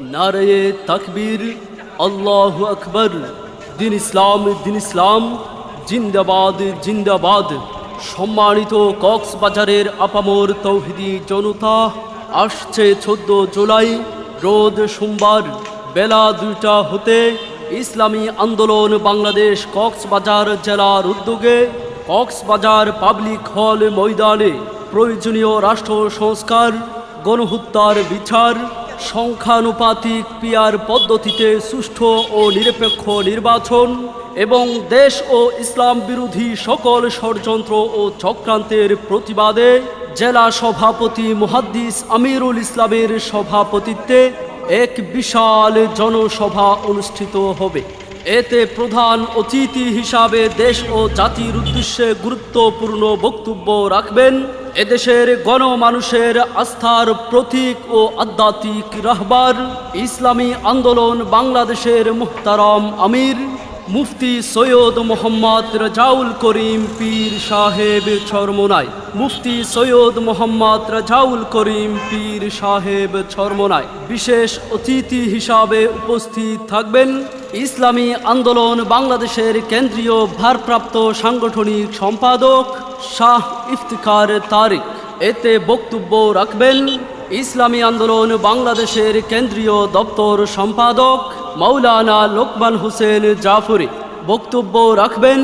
নারে তাকবীর, আল্লাহ আকবর। দিন ইসলাম দিন ইসলাম, জিন্দাবাদ জিন্দাবাদ। সম্মানিত কক্সবাজারের আপামর তৌহিদি জনতা, আসছে চোদ্দ জুলাই রোদ সোমবার, বেলা দুইটা হতে ইসলামী আন্দোলন বাংলাদেশ কক্সবাজার জেলার উদ্যোগে কক্সবাজার পাবলিক হল ময়দানে প্রয়োজনীয় রাষ্ট্র সংস্কার, গণহত্যার বিচার সংখ্যানুপাতিক পিয়ার পদ্ধতিতে সুষ্ঠু ও নিরপেক্ষ নির্বাচন এবং দেশ ও ইসলাম বিরোধী সকল ষড়যন্ত্র ও চক্রান্তের প্রতিবাদে জেলা সভাপতি মুহাদ্দিস আমিরুল ইসলামের সভাপতিত্বে এক বিশাল জনসভা অনুষ্ঠিত হবে। এতে প্রধান অতিথি হিসাবে দেশ ও জাতির উদ্দেশ্যে গুরুত্বপূর্ণ বক্তব্য রাখবেন এদেশের গণমানুষের আস্থার প্রতীক ও আধ্যাত্মিক রাহবার ইসলামী আন্দোলন বাংলাদেশের মুহতারাম আমির মুফতি সৈয়দ মোহাম্মদ রাজাউল করিম পীর সাহেব ছরমোনাই মুফতি সৈয়দ মোহাম্মদ রাজাউল করিম পীর সাহেব ছরমোনাই বিশেষ অতিথি হিসাবে উপস্থিত থাকবেন ইসলামী আন্দোলন বাংলাদেশের কেন্দ্রীয় ভারপ্রাপ্ত সাংগঠনিক সম্পাদক শাহ ইফতিকার তারিক। এতে বক্তব্য রাখবেন ইসলামী আন্দোলন বাংলাদেশের কেন্দ্রীয় দপ্তর সম্পাদক মৌলানা লোকমান হোসেন জাফরি। বক্তব্য রাখবেন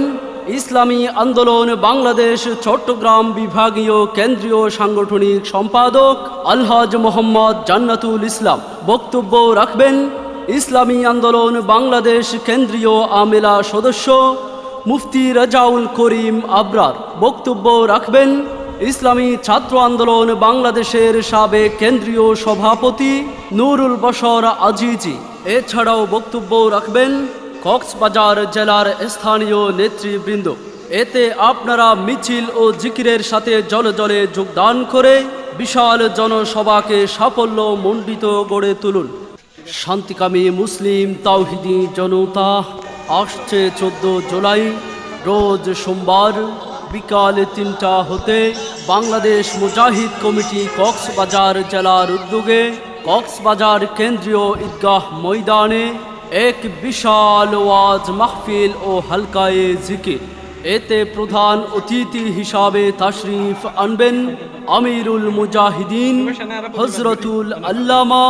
ইসলামী আন্দোলন বাংলাদেশ চট্টগ্রাম বিভাগীয় কেন্দ্রীয় সাংগঠনিক সম্পাদক আলহাজ মোহাম্মদ জান্নাতুল ইসলাম। বক্তব্য রাখবেন ইসলামী আন্দোলন বাংলাদেশ কেন্দ্রীয় আমেলা সদস্য মুফতি রাজাউল করিম আবরার বক্তব্য রাখবেন ইসলামী ছাত্র আন্দোলন বাংলাদেশের সাবেক কেন্দ্রীয় সভাপতি নুরুল বশর আজিজি। এছাড়াও বক্তব্য রাখবেন কক্সবাজার জেলার স্থানীয় নেতৃবৃন্দ। এতে আপনারা মিছিল ও জিকিরের সাথে জলে জলে যোগদান করে বিশাল জনসভাকে সাফল্য মণ্ডিত গড়ে তুলুন। শান্তিকামী মুসলিম তাওহিদি জনতা, আসছে চোদ্দ জুলাই, রোজ সোমবার বিকাল তিনটা হতে বাংলাদেশ মুজাহিদ কমিটি কক্সবাজার জেলার উদ্যোগে কক্সবাজার কেন্দ্রীয় ঈদগাহ ময়দানে এক বিশাল ওয়াজ মাহফিল ও হালকায়ে জিকির। এতে প্রধান অতিথি হিসাবে তাশরিফ আনবেন আমিরুল মুজাহিদিন হজরতুল আল্লামা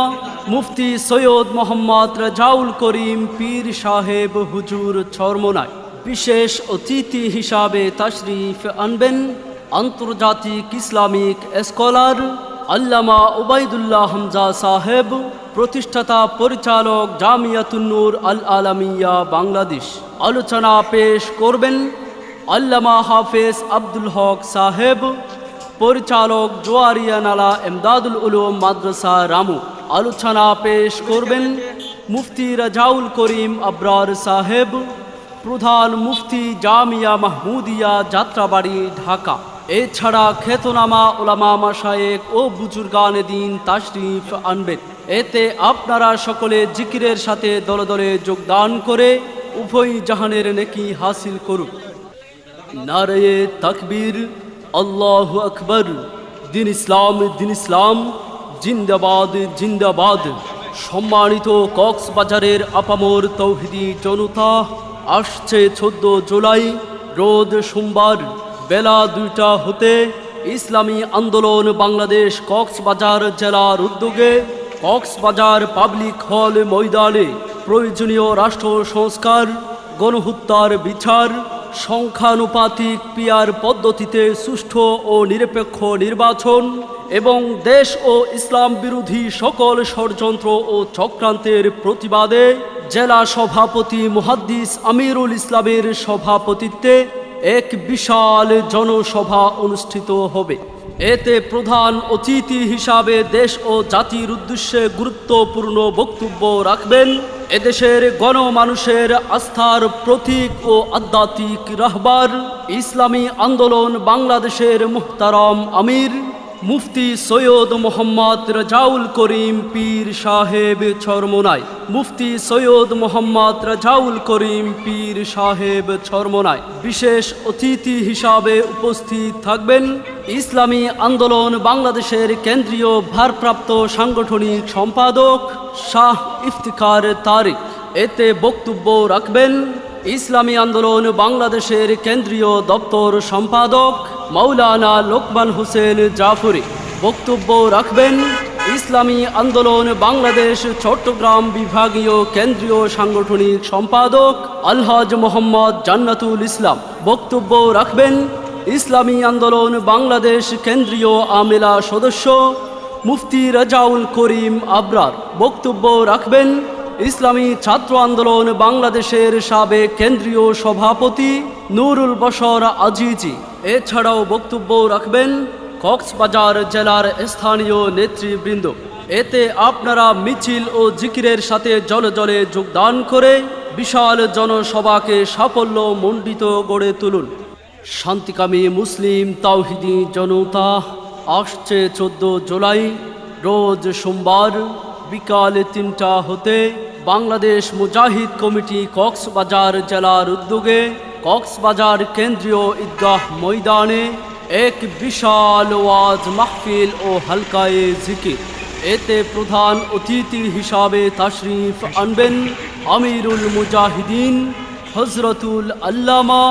মুফতি সৈয়দ মোহাম্মদ রাজাউল করিম পীর সাহেব হুজুর ছরমনায় বিশেষ অতিথি হিসাবে তাশরিফ আনবেন আন্তর্জাতিক ইসলামিক স্কলার আল্লামা ওবায়দুল্লাহ হামজা সাহেব, প্রতিষ্ঠাতা পরিচালক জামিয়াতুন্নুর আল আলামিয়া বাংলাদেশ। আলোচনা পেশ করবেন আল্লামা হাফেজ আব্দুল হক সাহেব, পরিচালক জোয়ারিয়া নালা এমদাদুল উলুম মাদ্রাসা রামু। আলোচনা পেশ করবেন মুফতি রাজাউল করিম আবরার সাহেব, প্রধান মুফতি জামিয়া মাহমুদিয়া যাত্রাবাড়ি, ঢাকা। এছাড়া খ্যাতনামা ওলামা মাসায়েক ও বুজুর্গান দিন তাশরিফ আনবেন। এতে আপনারা সকলে জিকিরের সাথে দলে দলে যোগদান করে উভয় জাহানের নেকি হাসিল করুন। নারে তাকবীর, আল্লাহ আকবর, দিন ইসলাম দিন ইসলাম জিন্দাবাদ জিন্দাবাদ। সম্মানিত কক্সবাজারের আপামর তৌহিদি জনতা, আসছে চোদ্দ জুলাই রোদ সোমবার, বেলা দুইটা হতে ইসলামী আন্দোলন বাংলাদেশ কক্সবাজার জেলার উদ্যোগে কক্সবাজার পাবলিক হল ময়দানে প্রয়োজনীয় রাষ্ট্র সংস্কার, গণহত্যার বিচার, সংখ্যানুপাতিক পিয়ার পদ্ধতিতে সুষ্ঠু ও নিরপেক্ষ নির্বাচন এবং দেশ ও ইসলাম বিরোধী সকল ষড়যন্ত্র ও চক্রান্তের প্রতিবাদে জেলা সভাপতি মুহাদ্দিস আমিরুল ইসলামের সভাপতিত্বে এক বিশাল জনসভা অনুষ্ঠিত হবে। এতে প্রধান অতিথি হিসাবে দেশ ও জাতির উদ্দেশ্যে গুরুত্বপূর্ণ বক্তব্য রাখবেন এদেশের গণমানুষের আস্থার প্রতীক ও আধ্যাত্মিক রাহবার ইসলামী আন্দোলন বাংলাদেশের মুহতারাম আমির মুফতি সৈয়দ মোহাম্মদ রাজাউল করিম পীর সাহেব ছরমোনাই মুফতি সৈয়দ মোহাম্মদ রাজাউল করিম পীর সাহেব ছরমোনাই বিশেষ অতিথি হিসাবে উপস্থিত থাকবেন ইসলামী আন্দোলন বাংলাদেশের কেন্দ্রীয় ভারপ্রাপ্ত সাংগঠনিক সম্পাদক শাহ ইফতিকার তারিক। এতে বক্তব্য রাখবেন ইসলামী আন্দোলন বাংলাদেশের কেন্দ্রীয় দপ্তর সম্পাদক মাওলানা লোকমান হোসেন জাফরি বক্তব্য রাখবেন, ইসলামী আন্দোলন বাংলাদেশ, চট্টগ্রাম বিভাগীয় কেন্দ্রীয় সাংগঠনিক সম্পাদক আলহাজ মোহাম্মদ জান্নাতুল ইসলাম বক্তব্য রাখবেন, ইসলামী আন্দোলন বাংলাদেশ কেন্দ্রীয় আমেলা সদস্য মুফতি রাজাউল করিম আবরার বক্তব্য রাখবেন, ইসলামী ছাত্র আন্দোলন বাংলাদেশের সাবেক কেন্দ্রীয় সভাপতি নুরুল বশর আজিজি এছাড়াও বক্তব্য রাখবেন, কক্সবাজার জেলার স্থানীয় নেতৃবৃন্দ। এতে আপনারা মিছিল ও জিকিরের সাথে জলে জলে যোগদান করে বিশাল জনসভাকে সাফল্য মণ্ডিত গড়ে তুলুন। শান্তিকামী মুসলিম তাওহিদি জনতা, আসছে চোদ্দ জুলাই, রোজ সোমবার বিকাল তিনটা হতে বাংলাদেশ মুজাহিদ কমিটি কক্সবাজার জেলার উদ্যোগে কক্সবাজার কেন্দ্রীয় ঈদগাহ ময়দানে এক বিশাল ওয়াজ মাহফিল ও হালকায়ে জিকির। এতে প্রধান অতিথি হিসাবে তাশরিফ আনবেন আমিরুল মুজাহিদিন হজরতুল আল্লামা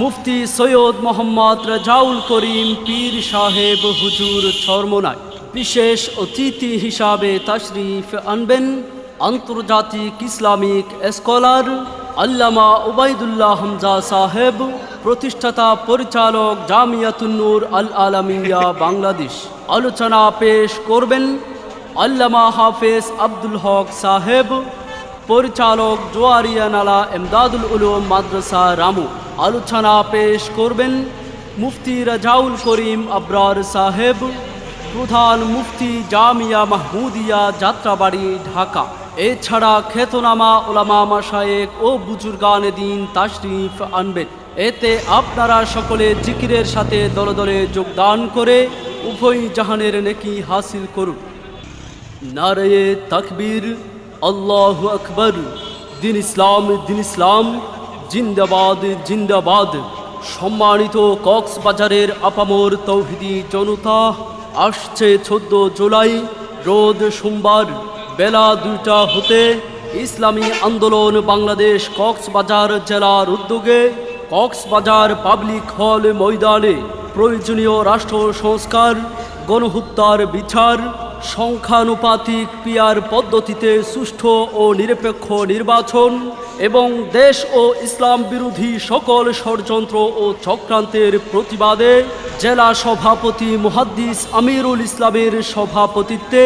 মুফতি সৈয়দ মোহাম্মদ রাজাউল করিম পীর সাহেব হুজুর চরমনায়। বিশেষ অতিথি হিসাবে তাশরিফ আনবেন আন্তর্জাতিক ইসলামিক স্কলার আল্লামা উবাইদুল্লাহ হামজা সাহেব, প্রতিষ্ঠাতা পরিচালক জামিয়াতুন্নুর আল আলামিয়া বাংলাদেশ। আলোচনা পেশ করবেন আল্লামা হাফেজ আব্দুল হক সাহেব, পরিচালক জোয়ারিয়া নালা এমদাদুল উলুম মাদ্রাসা রামু। আলোচনা পেশ করবেন মুফতি রাজাউল করিম আবরার সাহেব, প্রধান মুফতি জামিয়া মাহমুদিয়া যাত্রাবাড়ি, ঢাকা। এছাড়া খ্যাতনামা ওলামা মাসায়েক ও বুজুর্গান দিন তাশরিফ আনবেন। এতে আপনারা সকলে জিকিরের সাথে দলে দলে যোগদান করে উভয় জাহানের নেকি হাসিল করুন। নারে তাকবীর, আল্লাহ আকবর, দিন ইসলাম দিন ইসলাম, জিন্দাবাদ জিন্দাবাদ। সম্মানিত কক্সবাজারের আপামর তৌহিদি জনতা, আসছে চোদ্দ জুলাই রোদ সোমবার। বেলা দুইটা হতে ইসলামী আন্দোলন বাংলাদেশ কক্সবাজার জেলার উদ্যোগে কক্সবাজার পাবলিক হল ময়দানে প্রয়োজনীয় রাষ্ট্র সংস্কার, গণহত্যার বিচার, সংখ্যানুপাতিক পিয়ার পদ্ধতিতে সুষ্ঠু ও নিরপেক্ষ নির্বাচন এবং দেশ ও ইসলাম বিরোধী সকল ষড়যন্ত্র ও চক্রান্তের প্রতিবাদে জেলা সভাপতি মুহাদ্দিস আমিরুল ইসলামের সভাপতিত্বে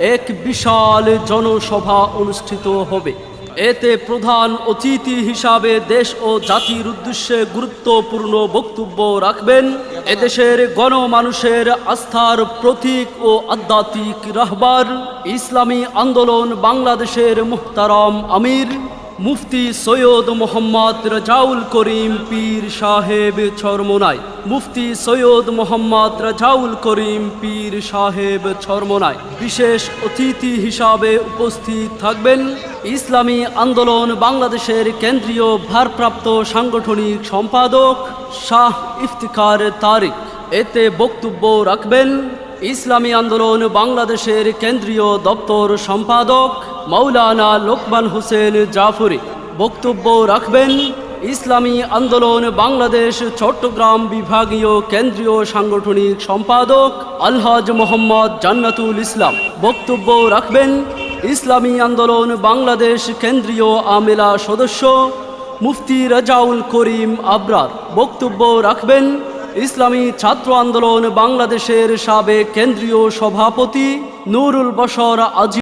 এক বিশাল জনসভা অনুষ্ঠিত হবে। এতে প্রধান অতিথি হিসাবে দেশ ও জাতির উদ্দেশ্যে গুরুত্বপূর্ণ বক্তব্য রাখবেন এদেশের গণমানুষের আস্থার প্রতীক ও আধ্যাত্মিক রাহবার, ইসলামী আন্দোলন বাংলাদেশের মুহতারাম আমির। মুফতি সৈয়দ মোহাম্মদ রাজাউল করিম পীর সাহেব ছরমোনায়। মুফতি সৈয়দ মোহাম্মদ রাজাউল করিম পীর সাহেব ছরমোনায়। বিশেষ অতিথি হিসাবে উপস্থিত থাকবেন ইসলামী আন্দোলন বাংলাদেশের কেন্দ্রীয় ভারপ্রাপ্ত সাংগঠনিক সম্পাদক শাহ ইফতিকার তারিক। এতে বক্তব্য রাখবেন ইসলামী আন্দোলন বাংলাদেশের কেন্দ্রীয় দপ্তর সম্পাদক মাওলানা লোকমান হোসেন জাফরি। বক্তব্য রাখবেন, ইসলামী আন্দোলন বাংলাদেশ চট্টগ্রাম বিভাগীয় কেন্দ্রীয় সাংগঠনিক সম্পাদক আলহাজ মোহাম্মদ জান্নাতুল ইসলাম। বক্তব্য রাখবেন, ইসলামী আন্দোলন বাংলাদেশ কেন্দ্রীয় আমেলা সদস্য মুফতি রাজাউল করিম আবরার। বক্তব্য রাখবেন ইসলামী ছাত্র আন্দোলন বাংলাদেশের সাবেক কেন্দ্রীয় সভাপতি নুরুল বশর আজি